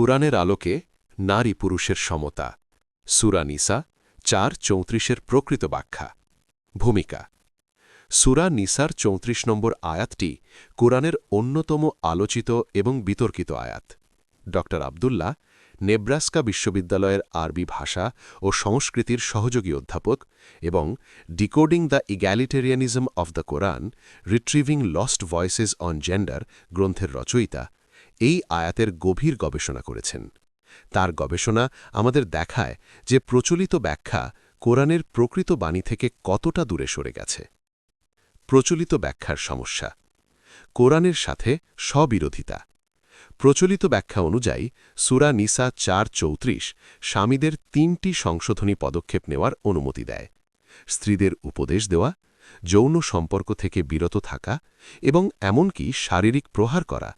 কুরআনের আলোকে নারী পুরুষের সমতা। সুরানিসা চার চৌত্রিশের প্রকৃত ব্যাখ্যা। ভূমিকা। সুরা নিসার চৌত্রিশ নম্বর আয়াতটি কোরআনের অন্যতম আলোচিত এবং বিতর্কিত আয়াত। ড. আবদুল্লাহ, নেব্রাস্কা বিশ্ববিদ্যালয়ের আরবি ভাষা ও সংস্কৃতির সহযোগী অধ্যাপক এবং decoding the egalitarianism of the Quran, retrieving lost voices on gender গ্রন্থের রচয়িতা এই আয়াতের গভীর গবেষণা করেছেন। তার গবেষণা আমাদের দেখায় যে প্রচলিত ব্যাখ্যা কোরআনের প্রকৃত বাণী থেকে কতটা দূরে সরে গেছে। প্রচলিত ব্যাখ্যার সমস্যা। কোরআনের সাথে স্ববিরোধিতা। প্রচলিত ব্যাখ্যা অনুযায়ী, সুরা নিসা চার চৌত্রিশ স্বামীদের তিনটি সংশোধনী পদক্ষেপ নেওয়ার অনুমতি দেয়। স্ত্রীদের উপদেশ দেওয়া, যৌন সম্পর্ক থেকে বিরত থাকা এবং এমনকি শারীরিক প্রহার করা।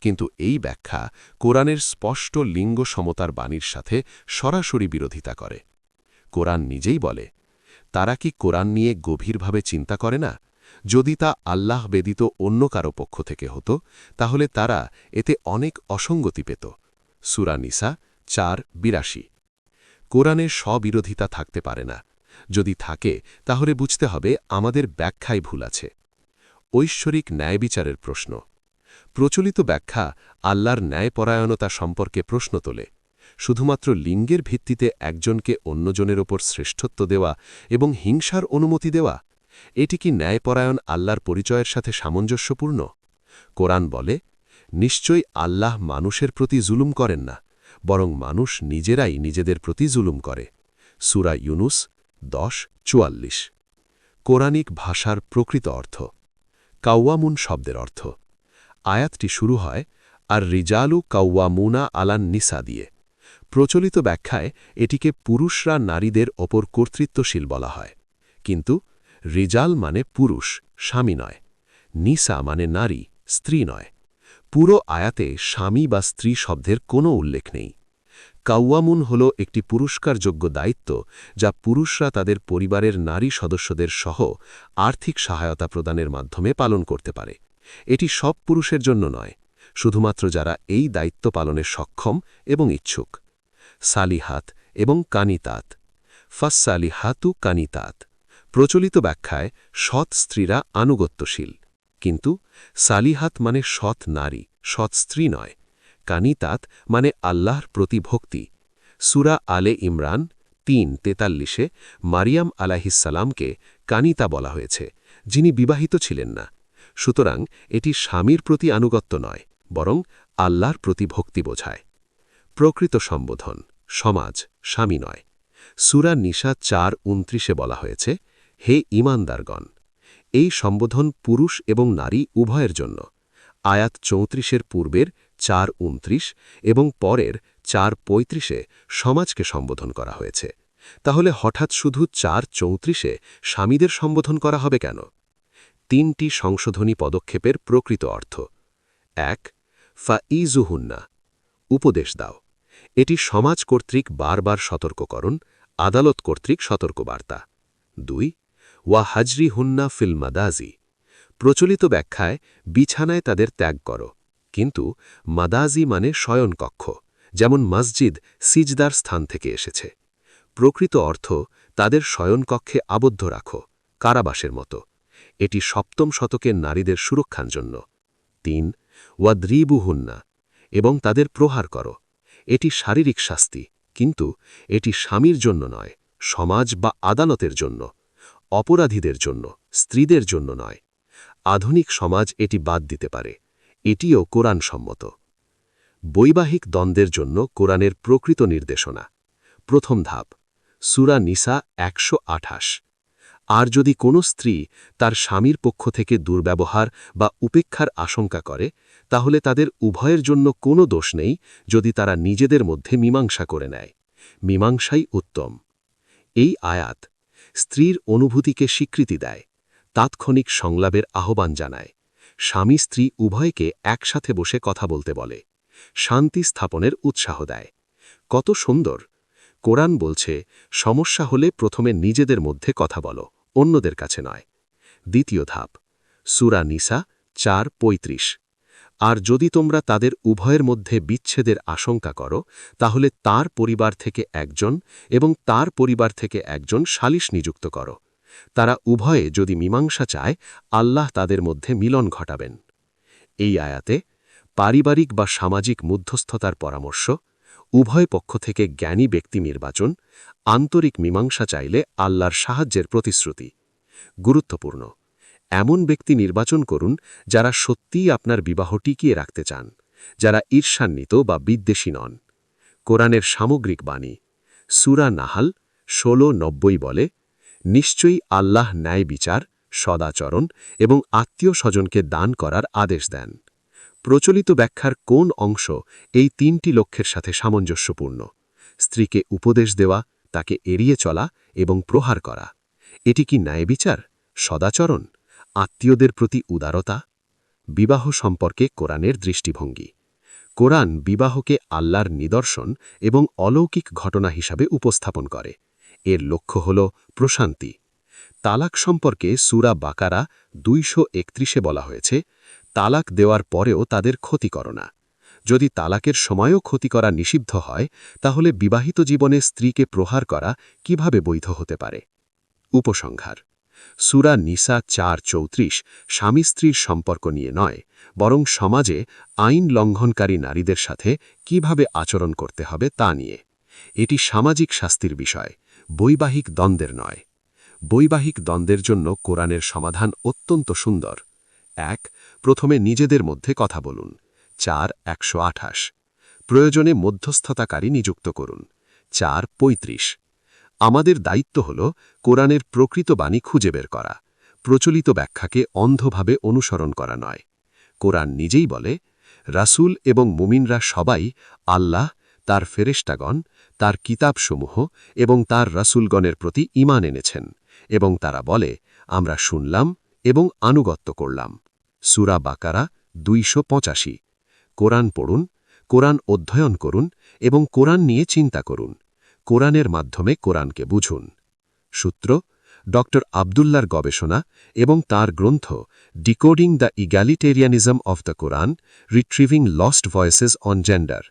কিন্তু এই ব্যাখ্যা কোরআনের স্পষ্ট লিঙ্গ সমতার বাণীর সাথে সরাসরি বিরোধিতা করে। কোরআন নিজেই বলে, তারা কি কোরআন নিয়ে গভীরভাবে চিন্তা করে না? যদি তা আল্লাহ বেদিত অন্য কারও পক্ষ থেকে হতো, তাহলে তারা এতে অনেক অসঙ্গতি পেত। সুরা নিসা চার বিরাশি। কোরআনে স্ববিরোধিতা থাকতে পারে না। যদি থাকে, তাহলে বুঝতে হবে আমাদের ব্যাখ্যায় ভুল আছে। ঐশ্বরিক ন্যায়বিচারের প্রশ্ন প্রচলিত ব্যাখ্যা আল্লাহর ন্যায়পরায়ণতা সম্পর্কে প্রশ্ন তোলে, শুধুমাত্র লিঙ্গের ভিত্তিতে একজনকে অন্যজনের ওপর শ্রেষ্ঠত্ব দেওয়া এবং হিংসার অনুমতি দেওয়া? এটি কি ন্যায়পরায়ণ আল্লাহর পরিচয়ের সাথে সামঞ্জস্যপূর্ণ? কোরআন বলে, নিশ্চয়ই আল্লাহ মানুষের প্রতি জুলুম করেন না, বরং মানুষ নিজেরাই নিজেদের প্রতি জুলুম করে। সুরা ইউনুস দশ চুয়াল্লিশ। কোরআনিক ভাষার প্রকৃত অর্থ কাউয়ামুন শব্দের অর্থ আয়াতটি শুরু হয়, আর রিজালু কাউয়ামুনা আলান নিসা দিয়ে। প্রচলিত ব্যাখ্যায় এটিকে পুরুষরা নারীদের ওপর কর্তৃত্বশীল বলা হয়। কিন্তু রিজাল মানে পুরুষ, স্বামী নয়। নিসা মানে নারী, স্ত্রী নয়। পুরো আয়াতে স্বামী বা স্ত্রী শব্দের কোনো উল্লেখ নেই। কাউয়ামুন হল একটি পুরস্কারযোগ্য দায়িত্ব যা পুরুষরা তাদের পরিবারের নারী সদস্যদের সহ আর্থিক সহায়তা প্রদানের মাধ্যমে পালন করতে পারে। এটি সব পুরুষের জন্য নয়, শুধুমাত্র যারা এই দায়িত্ব পালনে সক্ষম এবং ইচ্ছুক। সালিহাত এবং কানিতাত। ফাসালিহাতু কানিতাত। প্রচলিত ব্যাখ্যায় সৎ স্ত্রীরা আনুগত্যশীল। কিন্তু সালিহাত মানে সৎ নারী, সৎ স্ত্রী নয়। কানিতাত মানে আল্লাহর প্রতি ভক্তি। সুরা আলে ইমরান তিন তেতাল্লিশে মারিয়াম আলাহিসাল্লামকে কানিতা বলা হয়েছে, যিনি বিবাহিত ছিলেন না। সুতরাং এটি স্বামীর প্রতি আনুগত্য নয়, বরং আল্লাহর প্রতি ভক্তি বোঝায়। প্রকৃত সম্বোধন, সমাজ, স্বামী নয়। সুরা নিশা চার উনত্রিশে বলা হয়েছে, হে ইমানদারগণ এই সম্বোধন পুরুষ এবং নারী উভয়ের জন্য। আয়াত চৌত্রিশের পূর্বের চার উনত্রিশ এবং পরের চার পঁয়ত্রিশে সমাজকে সম্বোধন করা হয়েছে। তাহলে হঠাৎ শুধু চার চৌত্রিশে স্বামীদের সম্বোধন করা হবে কেন? তিনটি সংশোধনী পদক্ষেপের প্রকৃত অর্থ। এক ফা ইজুহুন্না উপদেশ দাও। এটি সমাজ কর্তৃক বারবার সতর্ককরণ, আদালত কর্তৃক সতর্কবার্তা। দুই ওয়া হাজরি হুন্না ফিল মাদাজি, প্রচলিত ব্যাখ্যায় বিছানায় তাদের ত্যাগ করো। কিন্তু মাদাজি মানে শয়নকক্ষ, যেমন মসজিদ সিজদার স্থান থেকে এসেছে। প্রকৃত অর্থ, তাদের শয়নকক্ষে আবদ্ধ রাখো, কারাবাসের মতো। এটি সপ্তম শতকের নারীদের সুরক্ষার জন্য। তিন ওয়াদ্রিবু হুন্না এবং তাদের প্রহার করো। এটি শারীরিক শাস্তি, কিন্তু এটি স্বামীর জন্য নয়, সমাজ বা আদালতের জন্য, অপরাধীদের জন্য, স্ত্রীদের জন্য নয়। আধুনিক সমাজ এটি বাদ দিতে পারে, এটিও কোরআন সম্মত বৈবাহিক দ্বন্দ্বের জন্য কোরআনের প্রকৃত নির্দেশনা। প্রথম ধাপ, সুরা নিসা একশো আঠাশ। আর যদি কোনো স্ত্রী তার স্বামীর পক্ষ থেকে দুর্ব্যবহার বা উপেক্ষার আশঙ্কা করে, তাহলে তাদের উভয়ের জন্য কোনো দোষ নেই যদি তারা নিজেদের মধ্যে মীমাংসা করে নেয়। মীমাংসাই উত্তম। এই আয়াত স্ত্রীর অনুভূতিকে স্বীকৃতি দেয়, তাৎক্ষণিক সংলাপের আহ্বান জানায়। স্বামী স্ত্রী উভয়কে একসাথে বসে কথা বলতে বলে, শান্তি স্থাপনের উৎসাহ দেয়। কত সুন্দর! কোরআন বলছে, সমস্যা হলে প্রথমে নিজেদের মধ্যে কথা বলো। অন্যদের কাছে নয়। দ্বিতীয় ধাপ, সুরা নিসা চার পঁয়ত্রিশ। আর যদি তোমরা তাদের উভয়ের মধ্যে বিচ্ছেদের আশঙ্কা করো, তাহলে তার পরিবার থেকে একজন এবং তার পরিবার থেকে একজন সালিশ নিযুক্ত করো। তারা উভয়ে যদি মীমাংসা চায়, আল্লাহ তাদের মধ্যে মিলন ঘটাবেন। এই আয়াতে পারিবারিক বা সামাজিক মধ্যস্থতার পরামর্শ উভয় পক্ষ থেকে জ্ঞানী ব্যক্তি নির্বাচন, আন্তরিক মীমাংসা চাইলে আল্লাহর সাহায্যের প্রতিশ্রুতি। গুরুত্বপূর্ণ। এমন ব্যক্তি নির্বাচন করুন যারা সত্যিই আপনার বিবাহ টিকিয়ে রাখতে চান, যারা ঈর্ষান্বিত বা বিদ্বেষী নন। কোরআনের সামগ্রিক বাণী, সুরা নাহাল ষোলো নব্বই বলে, নিশ্চয়ই আল্লাহ ন্যায় বিচার সদাচরণ এবং আত্মীয় স্বজনকে দান করার আদেশ দেন। প্রচলিত ব্যাখ্যার কোন অংশ এই তিনটি লক্ষ্যের সাথে সামঞ্জস্যপূর্ণ? স্ত্রীকে উপদেশ দেওয়া, তাকে এড়িয়ে চলা এবং প্রহার করা। এটি কি ন্যায় বিচার, সদাচরণ, আত্মীয়দের প্রতি উদারতা? বিবাহ সম্পর্কে কোরআনের দৃষ্টিভঙ্গি। কোরআন বিবাহকে আল্লাহর নিদর্শন এবং অলৌকিক ঘটনা হিসাবে উপস্থাপন করে। এর লক্ষ্য হল প্রশান্তি। তালাক সম্পর্কে সুরা বাকারা দুইশো একত্রিশে বলা হয়েছে তালাক দেওয়ার পরেও তাদের ক্ষতি করো না। যদি তালাকের সময়ও ক্ষতি করা নিষিদ্ধ হয়, তাহলে বিবাহিত জীবনে স্ত্রীকে প্রহার করা কীভাবে বৈধ হতে পারে? উপসংহার। সুরা নিসা চার চৌত্রিশ স্বামী স্ত্রীর সম্পর্ক নিয়ে নয়, বরং সমাজে আইন লঙ্ঘনকারী নারীদের সাথে কীভাবে আচরণ করতে হবে তা নিয়ে। এটি সামাজিক শাস্তির বিষয়, বৈবাহিক দ্বন্দ্বের নয়। বৈবাহিক দ্বন্দ্বের জন্য কোরআনের সমাধান অত্যন্ত সুন্দর। এক, প্রথমে নিজেদের মধ্যে কথা বলুন। চার, একশো প্রয়োজনে মধ্যস্থতাকারী নিযুক্ত করুন। চার, পঁয়ত্রিশ। আমাদের দায়িত্ব হল কোরআনের প্রকৃত বাণী খুঁজে বের করা। প্রচলিত ব্যাখ্যাকে অন্ধভাবে অনুসরণ করা নয়। কোরআন নিজেই বলে, রাসূল এবং মুমিনরা সবাই আল্লাহ, তার ফেরেস্টাগণ তার কিতাবসমূহ এবং তার রাসূলগণের প্রতি ঈমান এনেছেন এবং তারা বলে, আমরা শুনলাম এবং আনুগত্য করলাম। সুরা বাকারা দুইশো পঁচাশি। কোরআন পড়ুন, কোরআন অধ্যয়ন করুন এবং কোরআন নিয়ে চিন্তা করুন। কোরআনের মাধ্যমে কোরআনকে বুঝুন। সূত্র, ড. আবদুল্লার গবেষণা এবং তার গ্রন্থ, decoding the egalitarianism of the Quran, retrieving lost voices on gender.